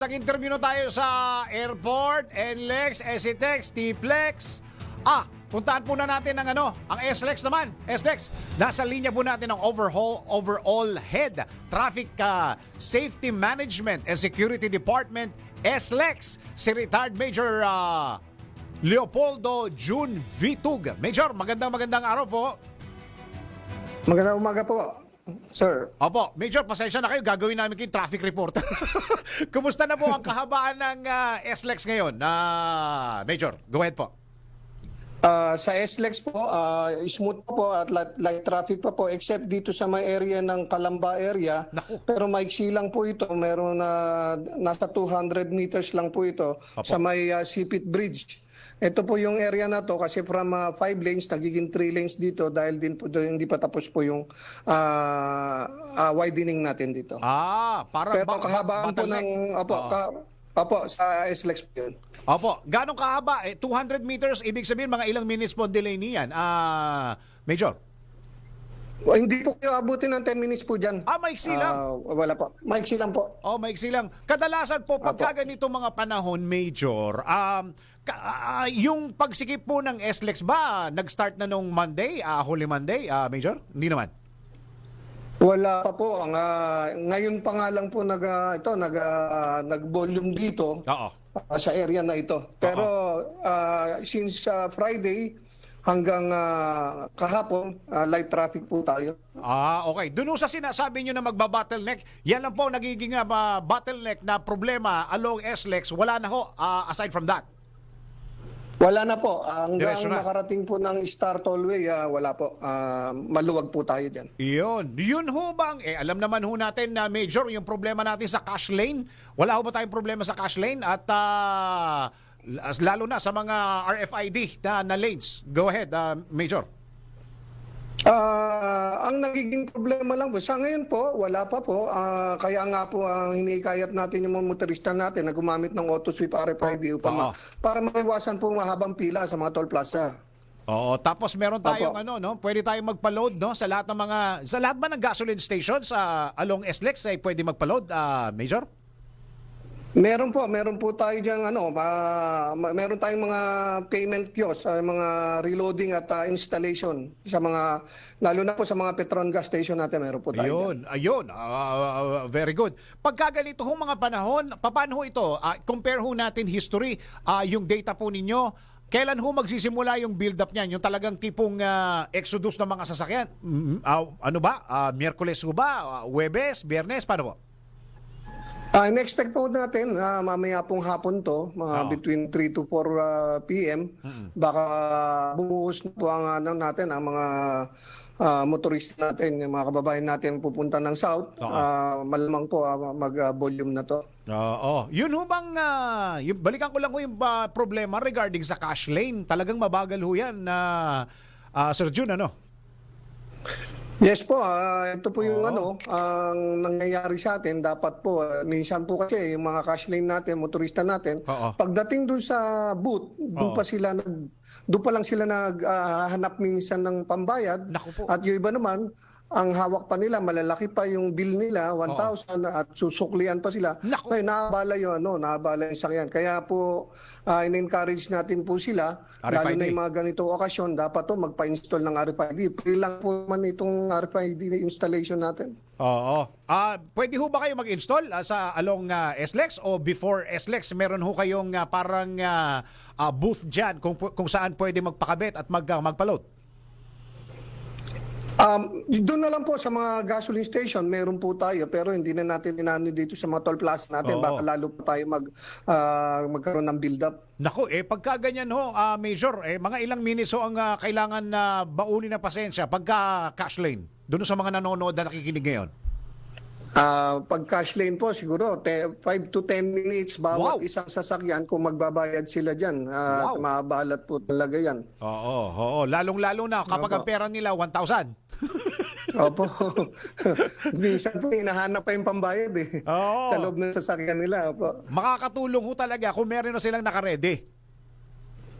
Nag-interview na tayo sa airport, NLEX, SETEX, T-Plex. Ah, puntahan po na natin ang ano, ang SLEX naman. SLEX, nasa linya po natin ang overhaul, overall head, Traffic ah, Safety Management and Security Department, SLEX, si retired Major ah, Leopoldo June Vitug. Major, magandang magandang araw po. Magandang umaga po, sir. Opo, Major, pasensya na kayo. Gagawin namin kayong traffic reporter. Kumusta na po ang kahabaan ng ah, SLEX ngayon? Ah, Major, go ahead po. Ah, sa SLEX po, ah, smooth po po at light, light traffic pa po except dito sa may area ng Kalamba area. Naku. Pero maiksi lang po ito. Meron na nasa 200 meters lang po ito Opo. sa may ah, Sipit Bridge. Ito po yung area na to kasi from 5 lanes nagiging 3 lanes dito dahil din po doon hindi pa tapos po yung ah, ah, widening natin dito. Ah, para Pero ba- ba- kahabaan po bottleneck. ng opo, Oo. ka, opo sa SLEX po yun. Opo, ganong kahaba? Eh, 200 meters, ibig sabihin mga ilang minutes po delay niyan. Ah, Major. Oh, hindi po kayo abutin ng 10 minutes po dyan. Ah, maiksi lang. Ah, wala po. Maiksi lang po. Oh, maiksi lang. Kadalasan po, pagka Apo. ganito mga panahon, Major, um, ah, yung pagsikip po ng SLEX ba, nag-start na nung Monday, ah, Holy Monday, ah, Major? Hindi naman. Wala pa po. Ang, ah, ngayon pa nga lang po nag, ah, ito, nag, ah, nag-volume dito Oo. ah, sa area na ito. Pero ah, since ah, Friday hanggang ah, kahapon, ah, light traffic po tayo. Ah, okay. Doon sa sinasabi nyo na magba-bottleneck, yan lang po nagiging uh, bottleneck na problema along SLEX. Wala na ho, ah, aside from that. Wala na po. Hanggang Diretso na. nakarating po ng Star Tollway, ah, wala po. Ah, maluwag po tayo dyan. Yun. Yun ho bang, eh, alam naman ho natin na major yung problema natin sa cash lane. Wala ho ba tayong problema sa cash lane? At ah, lalo na sa mga RFID na, na lanes. Go ahead, ah, Major. Ah, ang nagiging problema lang po, sa ngayon po, wala pa po. Ah, kaya nga po ang hinikayat natin yung mga motorista natin na gumamit ng auto sweep RFID upang Oo. ma- para maiwasan po mahabang pila sa mga toll plaza. Oo, tapos meron tayong Opo. ano no, pwede tayong magpa-load no sa lahat ng mga sa lahat ba ng gasoline stations sa along SLEX ay pwede magpa-load, ah, Major? Meron po, meron po tayo diyan ano, ma- meron tayong mga payment kiosk, ah, mga reloading at ah, installation sa mga lalo na po sa mga Petron gas station natin, meron po tayo. dyan. Ayun, ayun. Ah, very good. Pagka ganito hong mga panahon, paano ho ito? Ah, compare ho natin history, ah, yung data po ninyo. Kailan ho magsisimula yung build-up niyan? Yung talagang tipong ah, exodus ng mga sasakyan? Ah, ano ba? Ah, Miyerkules ho ba? Ah, Webes? Biyernes? Paano po? Ah, in-expect po natin na mamaya pong hapon to, mga Oo. between 3 to 4 ah, PM, baka bumuhos na po ang ano natin ang mga ah, motorista natin, yung mga kababayan natin pupunta ng south. Oo. Ah, malamang po ah, mag-volume na to. Oo. Yun ho bang, ah, yung, balikan ko lang ho yung ah, problema regarding sa cash lane. Talagang mabagal ho yan na Sir Jun, ano? Yes po, ah, ito po yung Oo. ano, ang nangyayari sa atin, dapat po, ah, minsan po kasi yung mga cash lane natin, motorista natin, Oo. pagdating dun sa booth, Oo. doon pa sila nag, doon pa lang sila naghahanap minsan ng pambayad. Naku po. At yung iba naman, ang hawak pa nila, malalaki pa yung bill nila, 1,000 at susuklian pa sila. Naku. Ngayon, naabala yung ano, naabala yung sakyan. Kaya po, ah, in-encourage natin po sila, lalo RFID. na yung mga ganitong okasyon, dapat to magpa-install ng RFID. Free lang po man itong RFID installation natin. Oo. Ah, pwede ho ba kayo mag-install ah, sa along ah, SLEX o before SLEX meron ho kayong ah, parang ah, ah, booth diyan kung kung saan pwede magpakabit at mag ah, magpa-load? Um, doon na lang po sa mga gasoline station, meron po tayo pero hindi na natin inano dito sa mga toll plaza natin. Oo. Baka lalo pa tayo mag, ah, magkaroon ng build-up. Nako, eh pagka ganyan ho, ah, Major, eh mga ilang minutes ho ang ah, kailangan na baunin na pasensya pagka cash lane. Doon sa mga nanonood na nakikinig ngayon. Ah, pag cash lane po, siguro 5 to 10 minutes Wow. bawat isang sasakyan kung magbabayad sila dyan. Ah, Wow. Mabalat po talaga yan. Oo, oo, lalong-lalo na kapag ang pera nila 1,000. Opo. Minsan po, hinahanap pa yung pambayad eh. Oo. Sa loob ng sasakyan nila. Opo. Makakatulong ho talaga kung meron na silang nakaredy.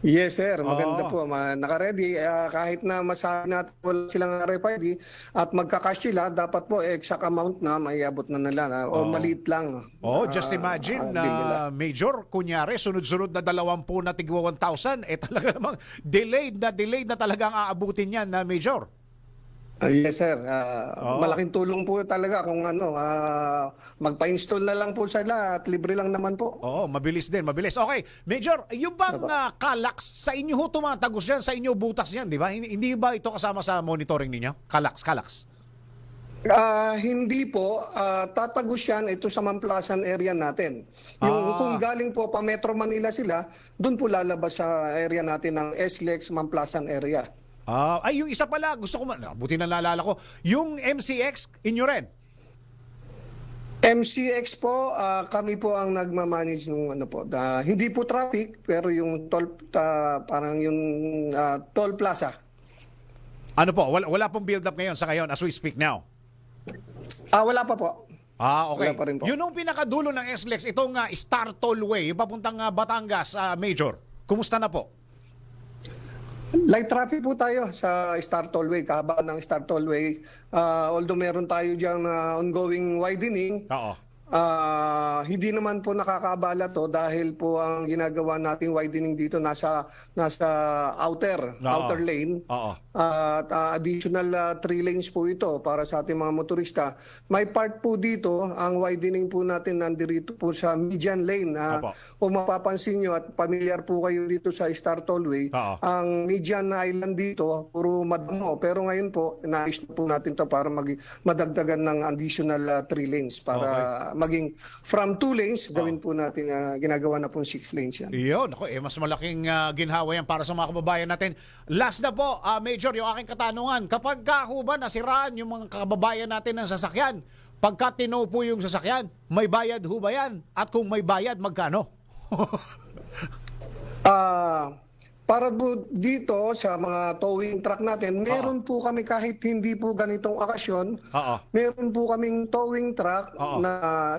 Yes, sir. Maganda Oo. po. Ma- naka-ready. Ah, kahit na masabi natin wala silang RFID at magka-cash sila, dapat po exact amount na maiabot na nila. na- o maliit lang. Oh, just Ah, imagine ah, na bill nila. Major, kunyari, sunod-sunod na 20 na tigwa 1,000, eh talaga namang delayed na delayed na talaga ang aabutin yan na Major. Ah, yes, sir. Ah, Oo. Malaking tulong po talaga kung ano, ah, magpa-install na lang po sila at libre lang naman po. Oo, mabilis din, mabilis. Okay, Major, yung bang ah, Kalax, sa inyo ho tumatagos yan, sa inyo butas yan, di ba? Hindi, hindi ba ito kasama sa monitoring ninyo? Kalax, Kalax. Ah, hindi po Ah, tatagos yan ito sa Mamplasan area natin. Ah. Yung kung galing po pa Metro Manila sila, doon po lalabas sa area natin ng SLEX Mamplasan area. Ah, ay, yung isa pala, gusto ko, ma- buti na naalala ko, yung MCX, inyo rin. MCX po, ah, kami po ang nagmamanage ng ano po. da- hindi po traffic, pero yung toll, ah, parang yung ah, toll plaza. Ano po, wala, wala pong build up ngayon sa ngayon as we speak now. Ah, wala pa po. Ah, okay. Wala pa rin po. Yun ang pinakadulo ng SLEX, itong uh, Star Tollway, papuntang ah, Batangas, ah, Major. Kumusta na po? Light traffic po tayo sa Star Tollway, kahabaan ng Star Tollway. Ah, although meron tayo diyang ah, ongoing widening, Oo. Ah, hindi naman po nakakabala to dahil po ang ginagawa nating widening dito nasa nasa outer Oo. outer lane. Oo. At ah, additional ah, three lanes po ito para sa ating mga motorista. May part po dito, ang widening po natin nandirito po sa median lane. Opo. kung mapapansin nyo at familiar po kayo dito sa Star Tollway, Oo. ang median island dito, puro madamo. Pero ngayon po, naayos na po natin to para mag madagdagan ng additional ah, three lanes para maging from two lanes, gawin po natin, ah, ginagawa na po six lanes yan. Iyon, ako, eh, mas malaking ah, ginhawa yan para sa mga kababayan natin. Last na po, ah, Major, yung aking katanungan. Kapag ka ho ba nasiraan yung mga kababayan natin ng sasakyan, pagka tinow po yung sasakyan, may bayad ho ba yan? At kung may bayad, magkano? Ah, para po dito sa mga towing truck natin, meron po kami kahit hindi po ganitong okasyon, Oo. meron po kaming towing truck Oo. na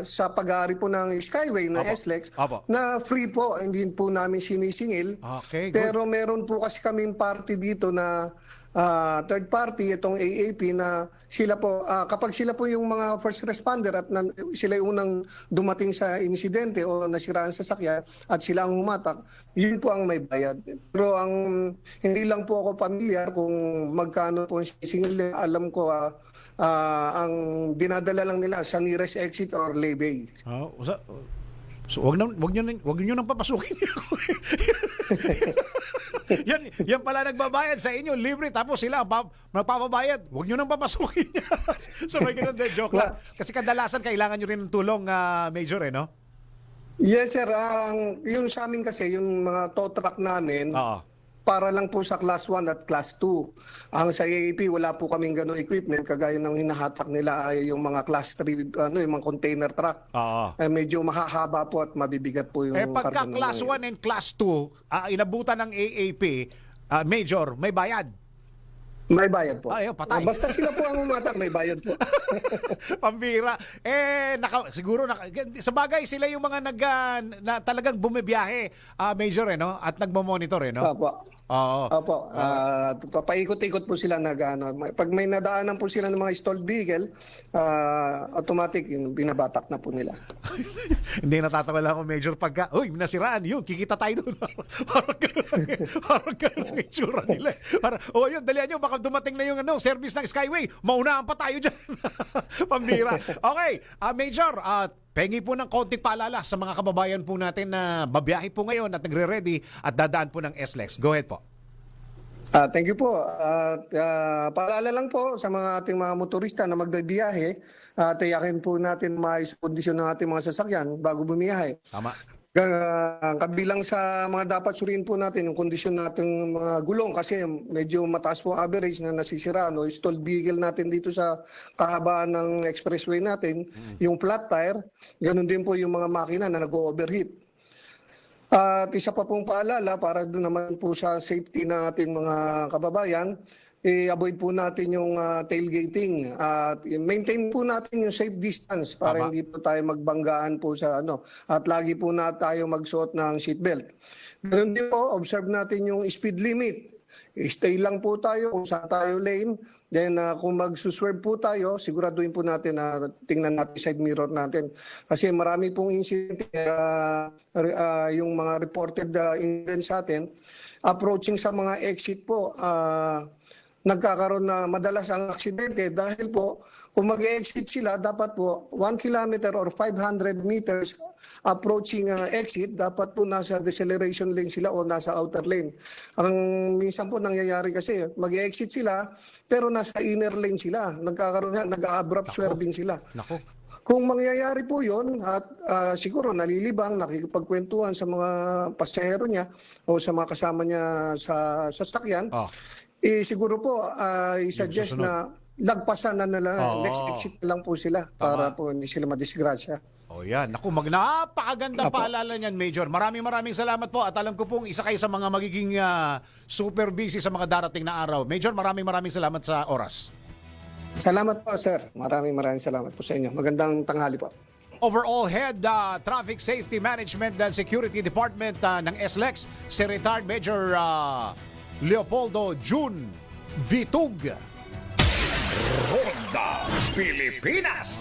sa pag-aari po ng Skyway na Opo. SLEX Opo. na free po, hindi po namin sinisingil. Okay, good. Pero meron po kasi kaming party dito na ah, third party, itong AAP na sila po, ah, kapag sila po yung mga first responder at nan, sila yung unang dumating sa insidente o nasiraan sa sakyan at sila ang humatak, yun po ang may bayad. Pero ang hindi lang po ako pamilyar kung magkano po ang singil nila. Alam ko ah, ah, ang dinadala lang nila sa nearest exit or lay-bay. Oh, so, wag na wag niyo wag niyo nang papasukin. yan yan pala nagbabayad sa inyo libre tapos sila pa, magpapabayad. Wag niyo nang papasukin. so may ganun din joke lang. Kasi kadalasan kailangan niyo rin ng tulong ah, major eh no? Yes sir, ang yung sa amin kasi yung mga tow truck namin Oo. Para lang po sa class 1 at class 2. Ang sa AAP wala po kaming ganung equipment kagaya ng hinahatak nila ay yung mga class 3 ano yung mga container truck. Oo. Ay medyo mahahaba po at mabibigat po yung Eh pagka ng class mga 1 and class 2 ah, inabutan ng AAP ah, major may bayad. May bayad po. Ay, oh, patay. Ah, basta sila po ang umatak, may bayad po. Pambira. Eh, naka, siguro, naka, sa bagay, sila yung mga nag, ah, na talagang bumibiyahe, ah, Major, eh, no? At nagmo-monitor, eh, no? Opo. Oo. Opo, ah, papaikot-ikot po sila nag ano, pag may nadaanan po sila ng mga stalled vehicle, ah, automatic binabatak na po nila. Hindi natatawa lang ako, Major, pagka, uy, nasiraan, yun, kikita tayo doon. parang gano'n, parang gano'n ang itsura nila. eh. Parang, oh, yun, dalihan nyo, baka dumating na yung ano, service ng Skyway. Maunahan pa tayo dyan. Pambira. Okay, ah, Major, ah, pengi po ng konting paalala sa mga kababayan po natin na babiyahe po ngayon at nagre-ready at dadaan po ng SLEX. Go ahead po. Ah, thank you po. At ah, paalala lang po sa mga ating mga motorista na magbibiyahe, uh, tiyakin po natin maayos kondisyon ng ating mga sasakyan bago bumiyahe. Tama. Uh, kabilang sa mga dapat suriin po natin yung kondisyon nating mga gulong kasi medyo mataas po average na nasisira no? Stalled vehicle natin dito sa kahabaan ng expressway natin yung flat tire ganun din po yung mga makina na nag-overheat At isa pa pong paalala para doon naman po sa safety ng ating mga kababayan, i-avoid po natin yung ah, tailgating at maintain po natin yung safe distance para Tama. hindi po tayo magbanggaan po sa ano at lagi po na tayo magsuot ng seatbelt. Ganun din po, observe natin yung speed limit. Stay lang po tayo kung saan tayo lane. Then ah, kung magsuswerve po tayo, siguraduhin po natin na tingnan natin side mirror natin. Kasi marami pong incident re- ah, yung mga reported uh, incidents sa atin approaching sa mga exit po ah, nagkakaroon na madalas ang aksidente dahil po kung mag-exit sila dapat po 1 kilometer or 500 meters approaching uh, exit dapat po nasa deceleration lane sila o nasa outer lane. Ang minsan po nangyayari kasi mag-exit sila pero nasa inner lane sila. Nagkakaroon na nag-abrupt swerving sila. Nako. Kung mangyayari po yon at ah, siguro nalilibang, nakikipagkwentuhan sa mga pasahero niya o sa mga kasama niya sa sasakyan, Oh. Eh, siguro po ah, i-suggest na lagpasan na nila, Oo. next exit na lang po sila para po hindi sila madisgrasya. Oh yan. Naku, mag napakagandang Apo. paalala niyan, Major. Maraming maraming salamat po at alam ko pong isa kayo sa mga magiging ah, super busy sa mga darating na araw. Major, maraming maraming salamat sa oras. Salamat po, sir. Maraming maraming salamat po sa inyo. Magandang tanghali po. Overall Head ah, Traffic Safety Management and Security Department ah, ng SLEX, si retired Major ah, Leopoldo June Vitug. Ronda Pilipinas.